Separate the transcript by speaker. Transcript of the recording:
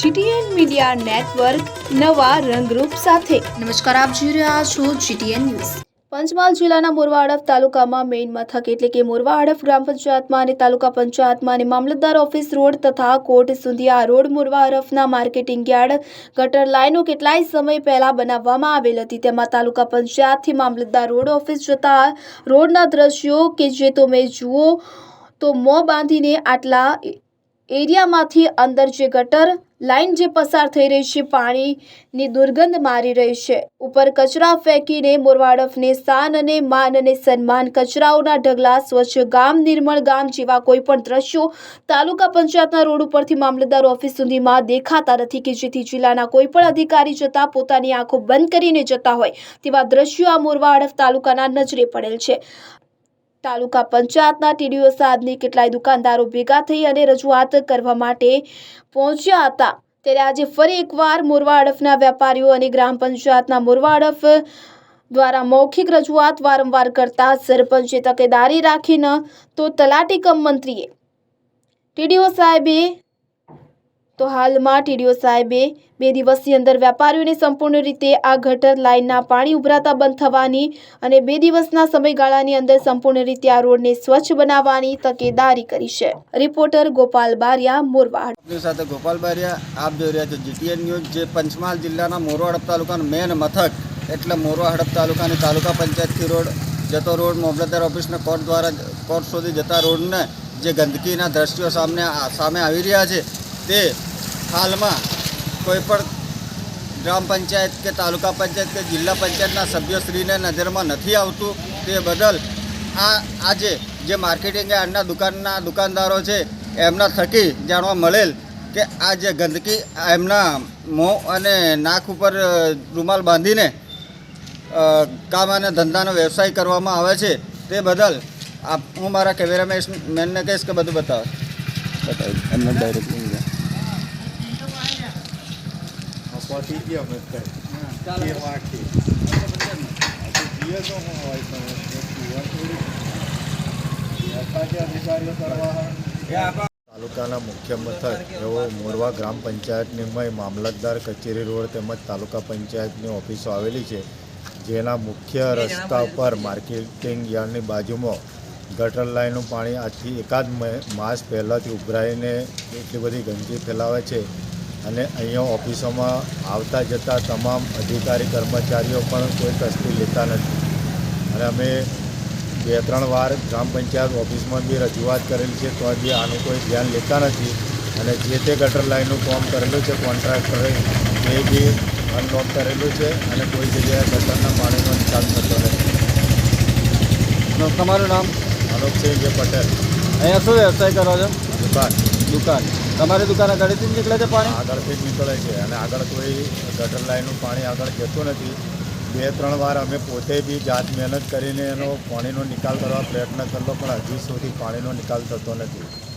Speaker 1: GTN media network નવા રંગરૂપ સાથે.
Speaker 2: નમસ્કાર આપ જોઈ રહ્યા છો જીટીએન ન્યૂઝ.
Speaker 1: પંચમહાલ જિલ્લાના મોરવા હડફ તાલુકામાં મેઇન મથક એટલે કે મોરવા હડફ ગ્રામ પંચાયતમાં અને તાલુકા પંચાયતમાં અને મામલતદાર ઓફિસ રોડ તથા કોર્ટ સુધી આ રોડ મોરવા હડફના માર્કેટિંગ યાર્ડ ગટર લાઇનો કેટલાય સમય પહેલા બનાવવામાં આવેલ હતી. તેમાં તાલુકા પંચાયતથી મામલતદાર રોડ ઓફિસ જતા રોડના દ્રશ્યો કે જે તમે જુઓ તો મોં બાંધીને આટલા એરિયામાંથી અંદર જે ગટર લાઈન જે પસાર થઈ રહી છે, પાણીની દુર્ગંધ મારી રહી છે. ઉપર કચરા ફેંકીને મોરવાડફને શાન અને માન અને સન્માન. કચરાઓના ઢગલા, સ્વચ્છ ગામ, નિર્મળ ગામ જેવા કોઈ પણ દ્રશ્યો તાલુકા પંચાયતના રોડ ઉપરથી મામલતદાર ઓફિસ સુધીમાં દેખાતા નથી કે જેથી જિલ્લાના કોઈ પણ અધિકારી જતા પોતાની આંખો બંધ કરીને જતા હોય તેવા દ્રશ્યો આ મોરવાડફ તાલુકાના નજરે પડેલ છે. તાલુકા પંચાયતના ટીડીઓ સાદની કેટલાય દુકાનદારો ભેગા થઈ અને રજૂઆત કરવા માટે પહોંચ્યા હતા. ત્યારે આજે ફરી એકવાર મોરવા અડફના વેપારીઓ અને ગ્રામ પંચાયતના મોરવા અડફ દ્વારા મૌખિક રજૂઆત વારંવાર કરતા સરપંચે તકેદારી રાખીને તો તલાટી કમ મંત્રીએ. ટીડીઓ સાહેબે તો હાલમાં ટીડીઓ સાહેબે બે દિવસની અંદર વેપારીઓને સંપૂર્ણ રીતે આ ગટર લાઇનના પાણી ઉભરાતા બંધ થવાની અને બે દિવસના સમયગાળાની અંદર સંપૂર્ણ રીતે આ રોડને સ્વચ્છ બનાવવાની તકેદારી કરી છે. રિપોર્ટર ગોપાલ બારિયા, મોરવાડ.
Speaker 3: સાથે ગોપાલ બારિયા, આપ જોઈ રહ્યા છો જીટીએન ન્યૂઝ, જે પંચમહાલ જિલ્લાના મોરવા હડપ તાલુકાનું મેન મથક, એટલે મોરવા હડપ તાલુકાની તાલુકા પંચાયતથી રોડ જતો રોડ મામલતદાર ઓફિસના કોર્ટ દ્વારા, કોર્ટ સુધી જતા રોડને જે ગંદકીના દ્રશ્યો સામે સામે આવી રહ્યા છે, તે હાલમાં કોઈ પણ ગ્રામ પંચાયત કે તાલુકા પંચાયત કે જિલ્લા પંચાયતના સભ્યશ્રીને નજરમાં નથી આવતું તે બદલ આ આજે જે માર્કેટિંગ યાર્ડના દુકાનના દુકાનદારો છે એમના થકી જાણવા મળેલ કે આ જે ગંદકી એમના મોં અને નાક ઉપર રૂમાલ બાંધીને કામ અને ધંધાનો વ્યવસાય કરવામાં આવે છે તે બદલ આપ હું મારા કેમેરામેન મેનને કહીશ કે બધું બતાવે. બતાવી. એમને ડાયરેક્ટ
Speaker 4: પહોંચી ગયો અમે એ વાંકથી. જીએ તો હું હોય તો જીવન થોડી. યથાર્થ અધિકારીઓ કરવા તાલુકાના મુખ્ય મથક એવો મોરવા ગ્રામ પંચાયતની મય મામલતદાર કચેરી રોડ તેમજ તાલુકા પંચાયતની ઓફિસો આવેલી છે જેના મુખ્ય રસ્તા પર માર્કેટિંગ યાર્ડની બાજુમાં ગટર લાઈનનું પાણી આજથી એકાદ મ- માસ પહેલાંથી ઉભરાઈને એટલી બધી ગંદકી ફેલાવે છે. અને અહીંયા ઓફિસોમાં આવતા જતા તમામ અધિકારી કર્મચારીઓ પણ કોઈ કષ્ટી લેતા નથી. અને અમે બે ત્રણ વાર ગ્રામ પંચાયત ઓફિસમાં બી રજૂઆત કરેલી છે તો બી આનું કોઈ ધ્યાન લેતા નથી. અને જે તે ગટર લાઈનનું કામ કરેલું છે કોન્ટ્રાક્ટરે એ બી અનલોક કરેલું છે અને કોઈ જગ્યાએ ગટરના પાણીનો નિકાલ થતો નથી.
Speaker 3: તમારું નામ?
Speaker 4: અનુપસિંહજી પટેલ.
Speaker 3: અહીંયા શું વ્યવસાય કરો છો?
Speaker 4: દુકાન.
Speaker 3: દુકાન. તમારી દુકાન આગળથી નીકળે છે પાણી?
Speaker 4: આગળથી જ નીકળે છે. અને આગળ કોઈ ગટર લાઈનનું પાણી આગળ જતું નથી. બે, ત્રણ વાર અમે પોતે બી જાત મહેનત કરીને એનો પાણીનો નિકાલ કરવા પ્રયત્ન કરેલો પણ હજી સુધી પાણીનો નિકાલ થતો નથી.